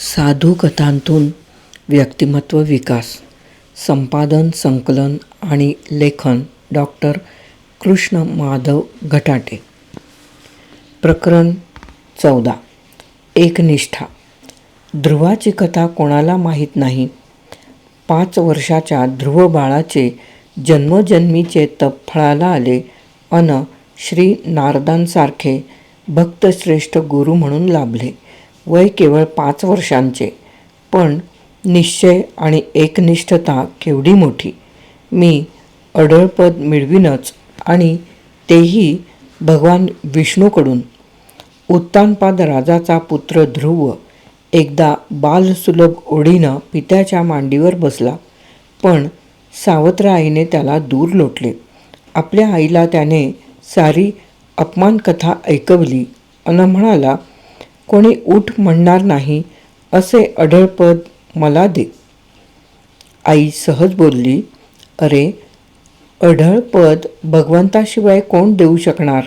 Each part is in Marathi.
साधू कथांतून व्यक्तिमत्व विकास संपादन संकलन आणि लेखन डॉक्टर कृष्ण माधव घटाटे. प्रकरण चौदा. एकनिष्ठा. ध्रुवाची कथा कोणाला माहीत नाही. पाच वर्षाच्या ध्रुव बाळाचे जन्मजन्मीचे तप फळाला आले अन श्री नारदांसारखे भक्तश्रेष्ठ गुरु म्हणून लाभले. वय केवळ पाच वर्षांचे. पण निश्चय आणि एकनिष्ठता केवढी मोठी. मी अडळपद मिळवीनच आणि तेही भगवान विष्णूकडून. उत्तानपाद राजाचा पुत्र ध्रुव एकदा बालसुलभ ओढीनं पित्याच्या मांडीवर बसला. पण सावत्र आईने त्याला दूर लोटले. आपल्या आईला त्याने सारी अपमानकथा ऐकवली अन म्हणाला कोणी उठ म्हणणार नाही असे अढळपद मला दे. आई सहज बोलली अरे अढळपद भगवंताशिवाय कोण देऊ शकणार?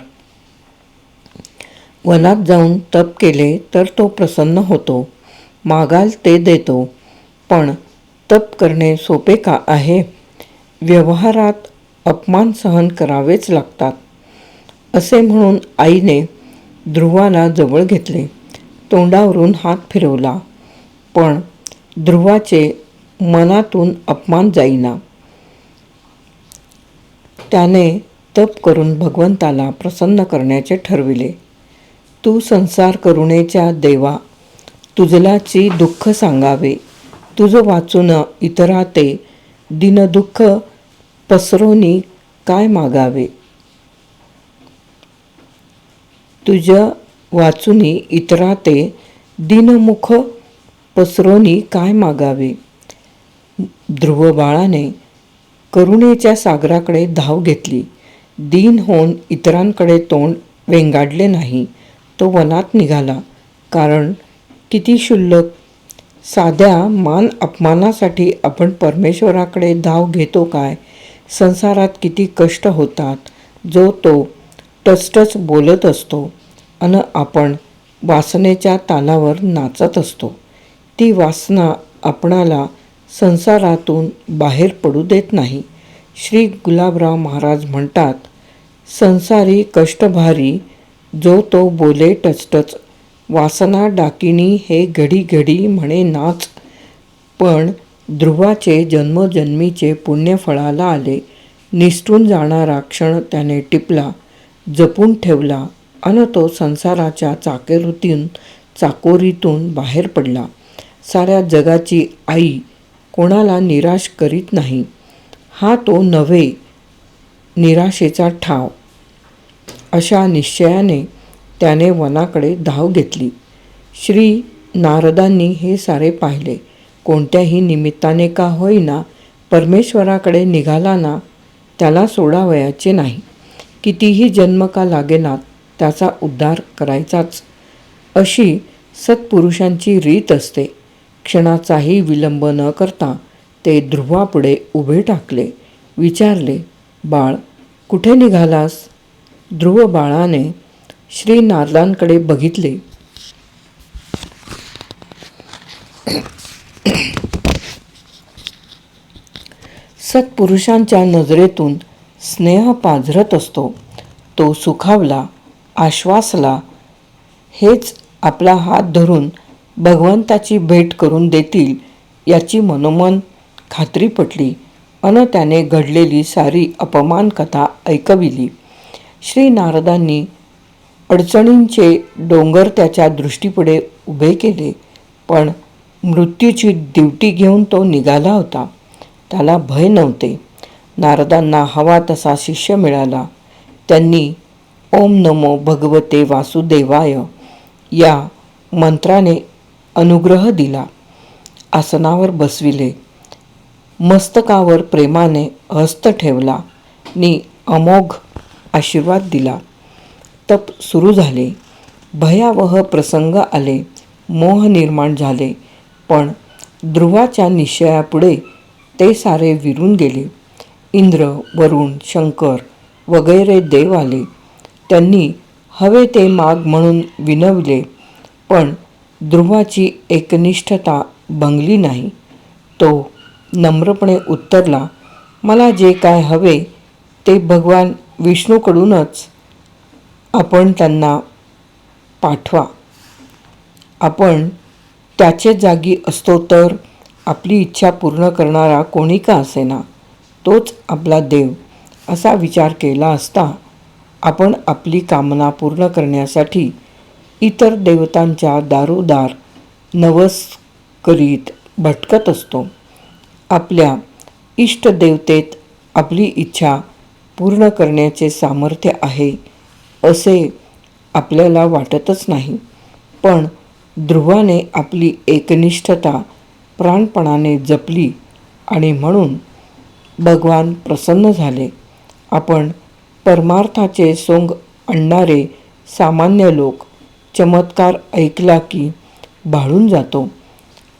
वनात जाऊन तप केले तर तो प्रसन्न होतो. मागाल ते देतो पण तप करणे सोपे का आहे? व्यवहारात अपमान सहन करावेच लागतात. असे म्हणून आईने ध्रुवाला जवळ घेतले. तोंडावरून हात फिरवला. पण ध्रुवाचे मनातून अपमान जाईना. त्याने तप करून भगवंताला प्रसन्न करण्याचे ठरविले. तू संसार करुणेच्या देवा तुझलाची दुःख सांगावे. तुझं वाचून इतरा ते दिनदुःख पसरोनी काय मागावे? तुझ्या वाचुनी इतरा ते दिनमुख पसरोनी काय मागावे? ध्रुव बाळाने करुणेच्या सागराकडे धाव घेतली. दीन होऊन इतरांकडे तोंड वेंगाडले नाही. तो वनात निघाला. कारण किती शुल्लक साध्या मान अपमानासाठी आपण परमेश्वराकडे धाव घेतो काय? संसारात किती कष्ट होतात. जो तो टचटच बोलत असतो. अन आपण वासनेच्या तालावर नाचत असतो. ती वासना आपणाला संसारातून बाहेर पडू देत नाही. श्री गुलाबराव महाराज म्हणतात संसारी कष्टभारी जो तो बोले टचटच वासना डाकिनी हे घडी घडी म्हणे नाच. पण ध्रुवाचे जन्मजन्मीचे पुण्यफळाला आले. निसटून जाणारा क्षण त्याने टिपला जपून ठेवला अन तो संसाराच्या चाकेरीतून चाकोरीतून बाहेर पडला. साऱ्या जगाची आई कोणाला निराश करीत नाही. हा तो नव्हे निराशेचा ठाव. अशा निश्चयाने त्याने वनाकडे धाव घेतली. श्री नारदांनी हे सारे पाहिले. कोणत्याही निमित्ताने का होईना परमेश्वराकडे निघाला ना त्याला सोडावयाचे नाही. कितीही जन्म का लागेनात त्याचा उद्धार करायचाच. अशी सत्पुरुषांची रीत असते. क्षणाचाही विलंब न करता ते ध्रुवापुढे उभे टाकले. विचारले बाळ कुठे निघालास? ध्रुव बाळाने श्री नारदांकडे बघितले. सत्पुरुषांच्या नजरेतून स्नेह पाझरत असतो. तो सुखावला आश्वासला हेच आपला हात धरून भगवंताची भेट करून देतील याची मनोमन खात्री पटली. अन त्याने घडलेली सारी अपमान कथा ऐकविली. श्री नारदांनी अडचणींचे डोंगर त्याच्या दृष्टीपुढे उभे केले पण मृत्यूची दिवटी घेऊन तो निघाला होता. त्याला भय नव्हते. नारदांना हवा तसा शिष्य मिळाला. त्यांनी ओम नमो भगवते वासुदेवाय. या मंत्राने अनुग्रह दिला. आसनावर बसविले. मस्तकावर प्रेमाने हस्त ठेवला. नि अमोघ आशीर्वाद दिला. तप सुरू झाले. भयावह प्रसंग आले. मोह निर्माण झाले. पण ध्रुवाच्या निश्चयापुढे ते सारे विरून गेले. इंद्र वरुण शंकर वगैरे देव आले. त्यांनी हवे ते माग म्हणून विनवले पण ध्रुवाची एकनिष्ठता भंगली नाही. तो नम्रपणे उत्तरला मला जे काय हवे ते भगवान विष्णूकडूनच आपण त्यांना पाठवा. आपण त्याचे जागी असतो तर आपली इच्छा पूर्ण करणारा कोणी का असेना? तोच आपला देव असा विचार केला असता आपण आपली कामना पूर्ण करण्यासाठी इतर देवतांच्या दारोदार नवस करीत भटकत असतो. आपल्या इष्टदेवतेत आपली इच्छा पूर्ण करण्याचे सामर्थ्य आहे असे आपल्याला वाटतच नाही. पण ध्रुवाने आपली एकनिष्ठता प्राणपणाने जपली आणि म्हणून भगवान प्रसन्न झाले. आपण परमार्थाचे सोंग आणणारे सामान्य लोक चमत्कार ऐकला की भाळून जातो.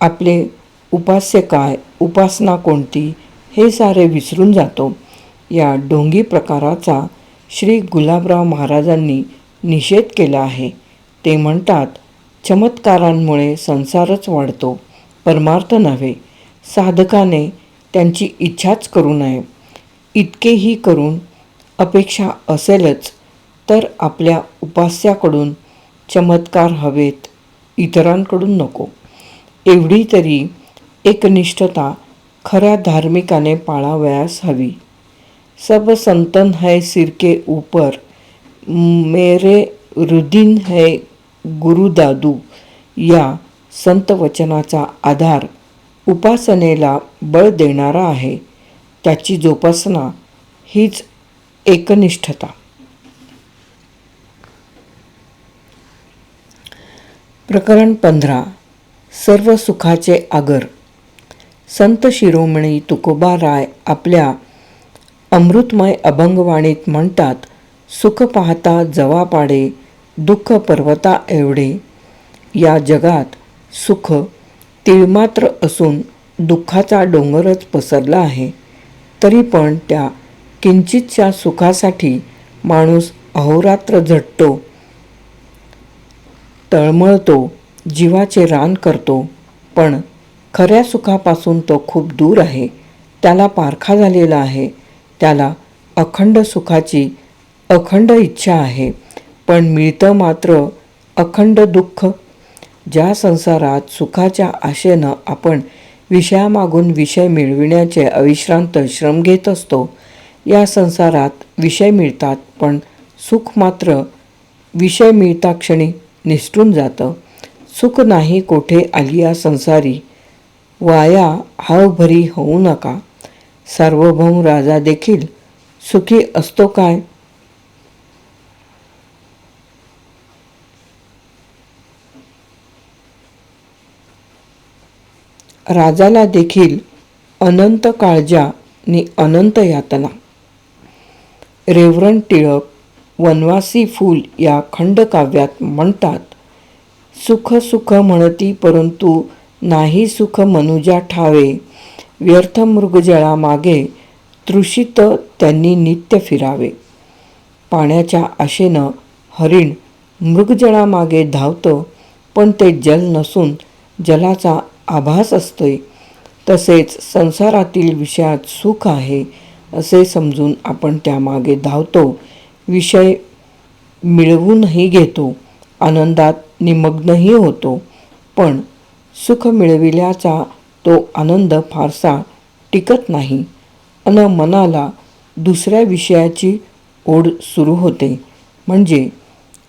आपले उपास्य काय उपासना कोणती हे सारे विसरून जातो. या ढोंगी प्रकाराचा श्री गुलाबराव महाराजांनी निषेध केला आहे. ते म्हणतात चमत्कारांमुळे संसारच वाढतो. परमार्थ नव्हे. साधकाने त्यांची इच्छाच करू नये. इतकेही करून अपेक्षा असेलच तर आपल्या उपास्याकडून चमत्कार हवेत इतरांकडून नको. एवढी तरी एकनिष्ठता खऱ्या धार्मिकाने पाळावयास हवी. सब संतन है सिर के ऊपर मेरे रुदीन है गुरुदादू या संत वचनाचा आधार उपासनेला बळ देणारा आहे. त्याची जोपासना हीच एकनिष्ठता. प्रकरण पंधरा. सर्व सुखाचे आगर. संत शिरोमणी तुकोबा राय आपल्या अमृतमय अभंगवाणीत म्हणतात सुख पाहता जवा पाडे दुःख पर्वता एवढे. या जगात सुख तिळमात्र असून दुःखाचा डोंगरच पसरला आहे. तरी पण त्या किंचितच्या सुखासाठी माणूस अहोरात्र झटतो तळमळतो जीवाचे रान करतो पण खऱ्या सुखापासून तो खूप दूर आहे त्याला पारखा झालेला आहे त्याला अखंड सुखाची अखंड इच्छा आहे पण मिळतं मात्र अखंड दुःख ज्या संसारात सुखाच्या आशेनं आपण विषयामागून विषय मिळविण्याचे अविश्रांत श्रम घेत असतो या संसारात विषय मिळतात पण सुख मात्र विषय मिळता क्षणी निसटून जातं. सुख नाही कोठे आलिया संसारी. वाया हावभरी होऊ नका. सार्वभौम राजा देखील सुखी असतो काय? राजाला देखील अनंत काळजा आणि अनंत यातना. रेवरन टिळक वनवासी फूल या खंडकाव्यात म्हणतात सुख सुख म्हणती परंतु नाही सुख मनुजा ठावे. व्यर्थ मृगजळा मागे तृषित त्यांनी नित्य फिरावे पाण्याच्या आशेनं हरिण मृगजळामागे धावतं पण ते जल नसून जलाचा आभास असतोय. तसेच संसारातील विषयात सुख आहे असे समजून आपण त्यामागे धावतो. विषय मिळवूनही घेतो. आनंदात निमग्नही होतो. पण सुख मिळविल्याचा तो आनंद फारसा टिकत नाही. अन मनाला दुसऱ्या विषयाची ओढ सुरू होते. म्हणजे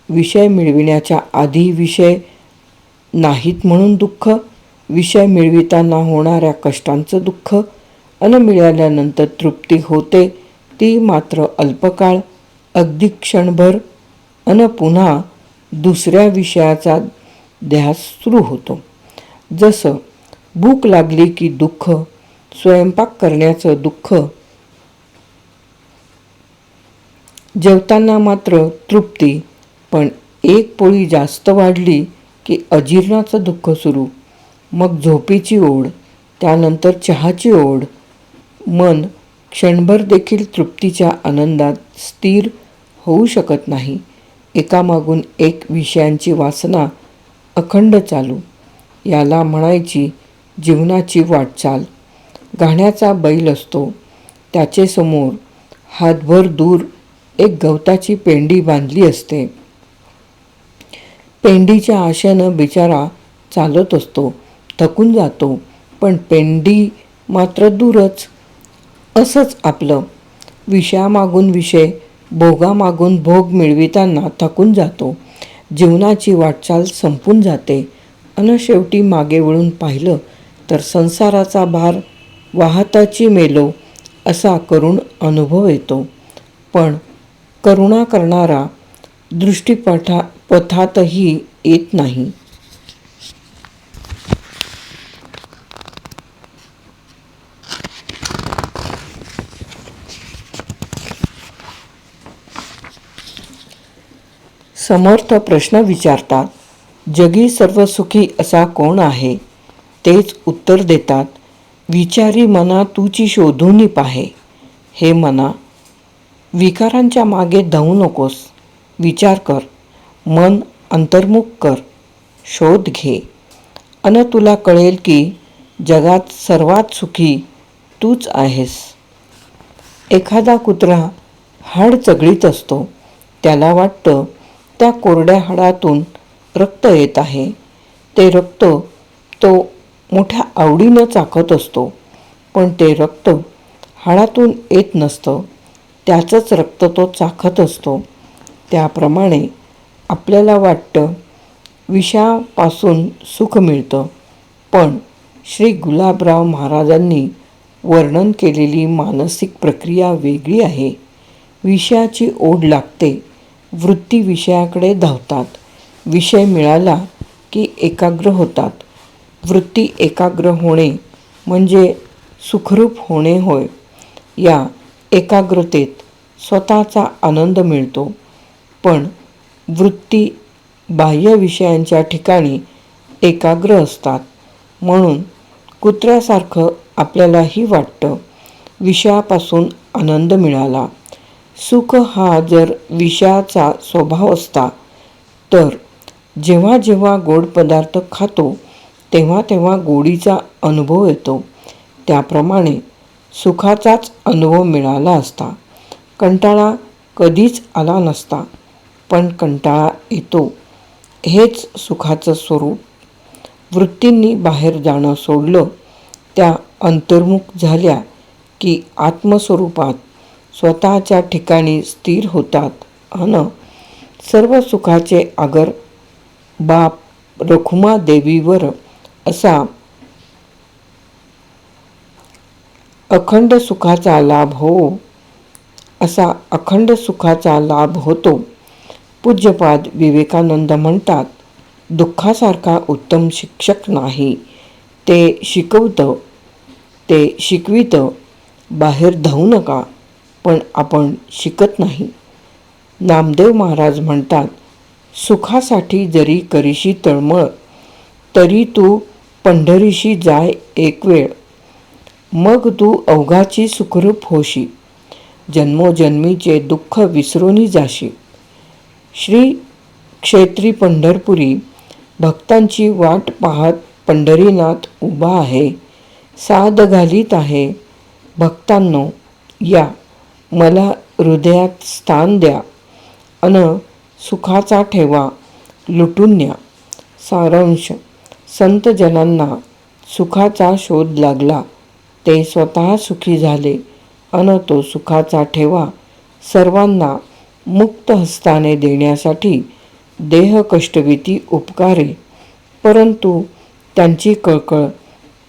विषय मिळविण्याच्या आधी विषय नाहीत म्हणून दुःख विषय मिळविताना होणाऱ्या कष्टांचं दुःख अन मिळाल्यानंतर तृप्ती होते ती मात्र अल्पकाळ अगदी क्षणभर अन पुन्हा दुसऱ्या विषयाचा ध्यास सुरू होतो. जसं भूक लागली की दुःख स्वयंपाक करण्याचं दुःख जेवताना मात्र तृप्ती पण एक पोळी जास्त वाढली की अजीर्णाचं दुःख सुरू. मग झोपेची ओढ त्यानंतर चहाची ओढ मन क्षणभर देखील तृप्तीच्या आनंदात स्थिर होऊ शकत नाही. एकामागून एक विषयांची वासना अखंड चालू. याला म्हणायची जीवनाची वाटचाल. गाण्याचा बैल असतो. त्याचे समोर हातभर दूर एक गवताची पेंडी बांधली असते. पेंडीच्या आशेनं बिचारा चालत असतो. थकून जातो. पण पेंडी मात्र दूरच. असंच आपलं. विषयामागून विषय भोगामागून भोग मिळविताना थकून जातो. जीवनाची वाटचाल संपून जाते. अन शेवटी मागे वळून पाहिलं तर संसाराचा भार वाहताची मेलो असा करुण अनुभव येतो. पण करुणा करणारा दृष्टीपठा पथातही येत नाही. समर्थ प्रश्न विचारतात जगी सर्व सुखी असा कोण आहे? तेच उत्तर देतात विचारी मना तुची शोधून पाहे. हे मना विकारांच्या मागे धावू नकोस विचार कर मन अंतर्मुख कर शोध घे. अन तुला कळेल की जगात सर्वात सुखी तूच आहेस. एखादा कुत्रा हाड चगळीत असतो त्याला वाटतं त्या कोरड्या हाडातून रक्त येत आहे. ते रक्त तो मोठ्या आवडीनं चाकत असतो पण ते रक्त हाडातून येत नसतं. त्याचंच रक्त तो चाखत असतो. त्याप्रमाणे आपल्याला वाटतं विषापासून सुख मिळतं. पण श्री गुलाबराव महाराजांनी वर्णन केलेली मानसिक प्रक्रिया वेगळी आहे. विषयाची ओढ लागते वृत्ती विषयाकडे धावतात. विषय मिळाला की एकाग्र होतात. वृत्ती एकाग्र होणे म्हणजे सुखरूप होणे होय. या एकाग्रतेत स्वतःचा आनंद मिळतो. पण वृत्ती बाह्य विषयांच्या ठिकाणी एकाग्र असतात. म्हणून कुत्र्यासारखं आपल्यालाही वाटतं. विषयापासून आनंद मिळाला. सुख हा जर विषयाचा स्वभाव असता. तर जेव्हा जेव्हा गोड पदार्थ खातो तेव्हा तेव्हा गोडीचा अनुभव येतो. त्याप्रमाणे सुखाचाच अनुभव मिळाला असता. कंटाळा कधीच आला नसता पण कंटाळा येतो. हेच सुखाचं स्वरूप. वृत्तींनी बाहेर जाणं सोडलं त्या अंतर्मुख झाल्या की आत्मस्वरूपात स्वतःच्या ठिकाणी स्थिर होतात. अन सर्व सुखाचे आगर बाप रखुमा देवीवर असा अखंड सुखाचा लाभ हो असा अखंड सुखाचा लाभ होतो. पूज्यपाद विवेकानंद म्हणतात दुःखासारखा उत्तम शिक्षक नाही. ते शिकवतं ते शिकवितं बाहेर धावू नका. पण आपण शिकत नाही. नामदेव महाराज म्हणतात सुखासाठी जरी करीशी तळमळ तरी तू पंढरीशी जाय एक वेळ. मग तू अवघाची सुखरूप होशी. जन्मोजन्मीचे दुःख विसरूनही जाशी. श्री क्षेत्री पंढरपुरी भक्तांची वाट पाहत पंढरीनाथ उभा आहे साद घालीत आहे. भक्तांनो या मला हृदयात स्थान द्या. अन सुखाचा ठेवा. लुटून न्या. सारांश. संतजनांना सुखाचा शोध लागला. ते स्वतः सुखी झाले. अन तो सुखाचा ठेवा. सर्वांना मुक्त हस्ताने देण्यासाठी देह कष्टविती उपकारे. परंतु त्यांची कळकळ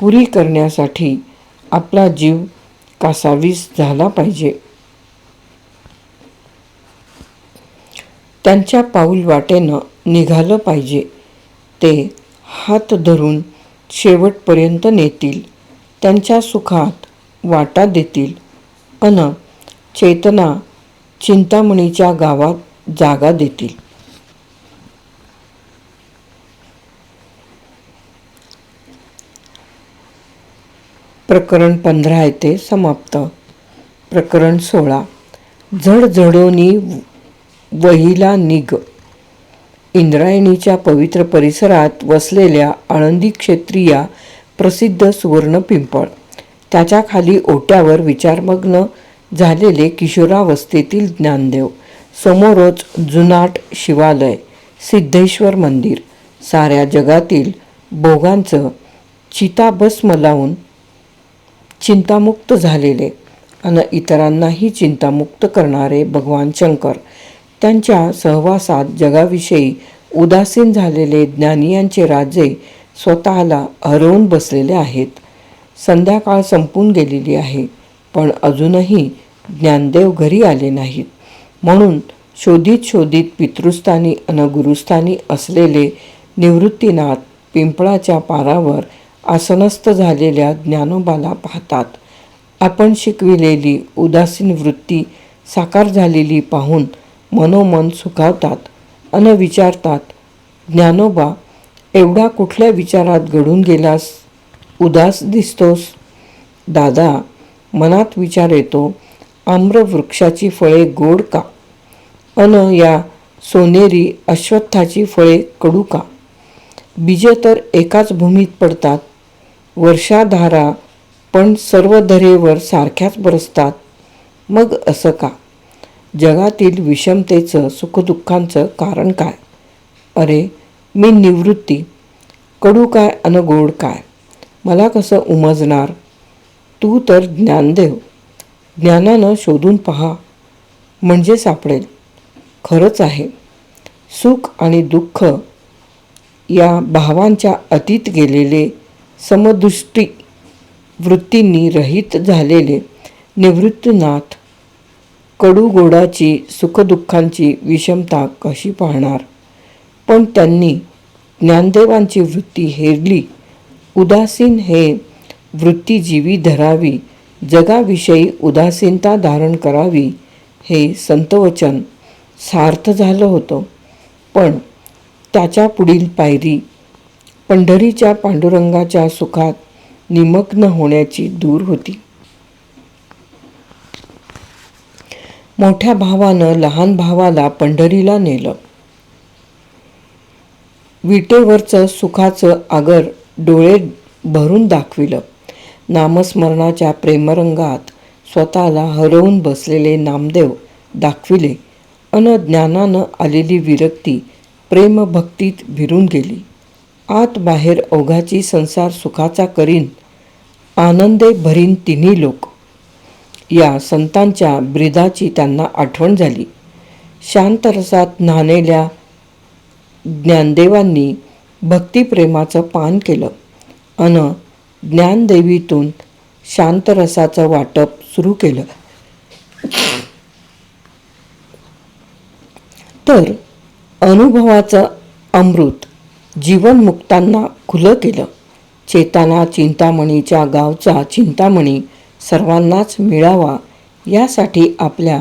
पुरी करण्यासाठी आपला जीव कासावीस झाला पाहिजे. त्यांच्या पाऊल वाटेनं निघालं पाहिजे. ते हात धरून शेवटपर्यंत नेतील. त्यांच्या सुखात वाटा देतील. अन चेतना चिंतामणीच्या गावात जागा देतील. प्रकरण पंधरा येथे समाप्त. प्रकरण सोळा. झडझडोनी वहिला निग. इंद्रायणीच्या पवित्र परिसरात वसलेल्या आळंदी क्षेत्रीया प्रसिद्ध सुवर्ण पिंपळ. त्याच्याखाली ओट्यावर विचारमग्न झालेले किशोरावस्थेतील ज्ञानदेव. समोरच जुनाट शिवालय सिद्धेश्वर मंदिर. साऱ्या जगातील भोगांचं चिताभस्म लावून चिंतामुक्त झालेले आणि इतरांनाही चिंतामुक्त करणारे भगवान शंकर त्यांच्या सहवासात जगाविषयी उदासीन झालेले ज्ञानियांचे राजे स्वतःला हरवून बसलेले आहेत. संध्याकाळ संपून गेलेली आहे पण अजूनही ज्ञानदेव घरी आले नाहीत. म्हणून शोधित शोधित पितृस्थानी अन गुरुस्थानी असलेले निवृत्तीनाथ पिंपळाच्या पारावर आसनस्थ झालेल्या ज्ञानोबाला पाहतात. आपण शिकविलेली उदासीन वृत्ती साकार झालेली पाहून मनोमन सुखावतात अन विचारतात ज्ञानोबा एवढा कुठल्या विचारात घडून गेलास? उदास दिसतोस. दादा मनात विचार येतो आम्रवृक्षाची फळे गोड का? अन या सोनेरी अश्वत्थाची फळे कडू का? बीजे तर एकाच भूमीत पडतात वर्षाधारा पण सर्व दरेवर सारख्याच बरसतात मग असं का? जगातील विषमतेचं सुखदुःखांचं कारण काय? अरे मी निवृत्ती. कडू काय अन गोड काय? मला कसं उमजणार? तू तर ज्ञानदेव. ज्ञानानं शोधून पहा. म्हणजे सापडेल. खरंच आहे. सुख आणि दुःख या भावांच्या अतीत गेलेले समदृष्टी वृत्तींनी रहित झालेले निवृत्तीनाथ कडू गोडाची सुखदुःखांची विषमता कशी पाहणार? पण त्यांनी ज्ञानदेवांची वृत्ती हेरली. उदासीन हे वृत्ती जीवी धरावी. जगाविषयी उदासीनता धारण करावी हे संतवचन सार्थ झालं होतं. पण त्याच्या पुढील पायरी पंढरीच्या पांडुरंगाच्या सुखात निमग्न होण्याची दूर होती. मोठ्या भावानं लहान भावाला पंढरीला नेलं. विटेवरचं सुखाचं आगर डोळे भरून दाखविलं. नामस्मरणाच्या प्रेमरंगात स्वतःला हरवून बसलेले नामदेव दाखविले अन ज्ञानानं आलेली विरक्ती प्रेमभक्तीत भिरून गेली. आत बाहेर ओघाची संसार सुखाचा करीन आनंदे भरीन तिन्ही लोक. या संतांच्या ब्रिदाची त्यांना आठवण झाली. शांत रसात न्हाणेल्या ज्ञानदेवांनी भक्तिप्रेमाचं पान केलं. अन ज्ञानदेवीतून शांतरसाचं वाटप सुरू केलं. तर अनुभवाचं अमृत जीवनमुक्तांना खुलं केलं. चेताना चिंतामणीच्या गावचा चिंतामणी सर्वांनाच मिळावा. यासाठी आपल्या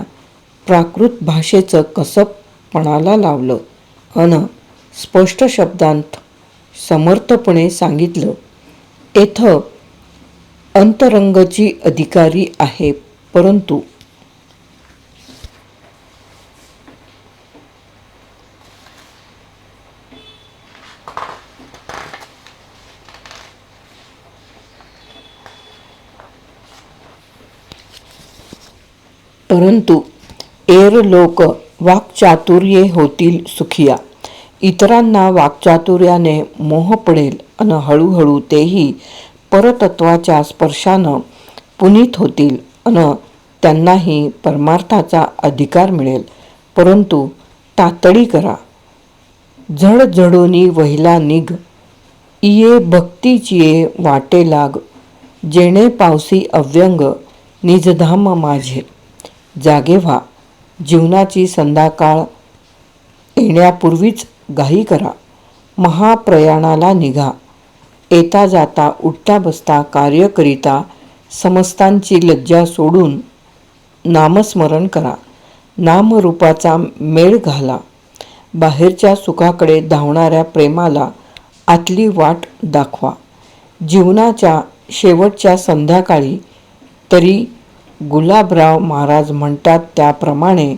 प्राकृत भाषेचं कसब पणाला लावलं. अन स्पष्ट शब्दांत समर्थपणे सांगितलं येथं अंतरंगची अधिकारी आहे परंतु परंतु एर लोक वाक्चातुर्ये होतील सुखिया. इतरांना वाक्चातुर्याने मोह पडेल आणि हळूहळू तेही परतत्वाच्या स्पर्शानं पुनीत होतील आणि त्यांनाही परमार्थाचा अधिकार मिळेल. परंतु तातडी करा. झड झडोनी वहिला निघ. इये भक्तीचिये वाटे लाग. जेणे पावसी अव्यंग. निजधाम माझे. जागे व्हा. जीवनाची संध्याकाळ येण्यापूर्वीच घाई करा. महाप्रयाणाला निघा. येता जाता उठता बसता कार्य करिता समस्तांची लज्जा सोडून नामस्मरण करा. नामरूपाचा मेळ घाला. बाहेरच्या सुखाकडे धावणाऱ्या प्रेमाला आतली वाट दाखवा. जीवनाच्या शेवटच्या संध्याकाळी तरी गुलाबराव महाराज म्हणतात त्याप्रमाणे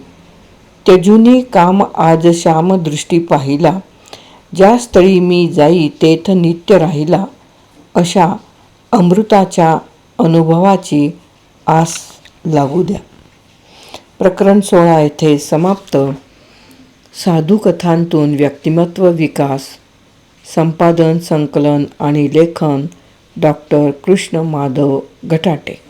त्यजुनी काम आज श्याम दृष्टी पाहिला. ज्या स्थळी मी जाई तेथ नित्य राहिला अशा अमृताच्या अनुभवाची आस लागू द्या. प्रकरण सोळा येथे समाप्त. साधुकथांतून व्यक्तिमत्व विकास संपादन संकलन आणि लेखन डॉक्टर कृष्ण माधव गटाटे.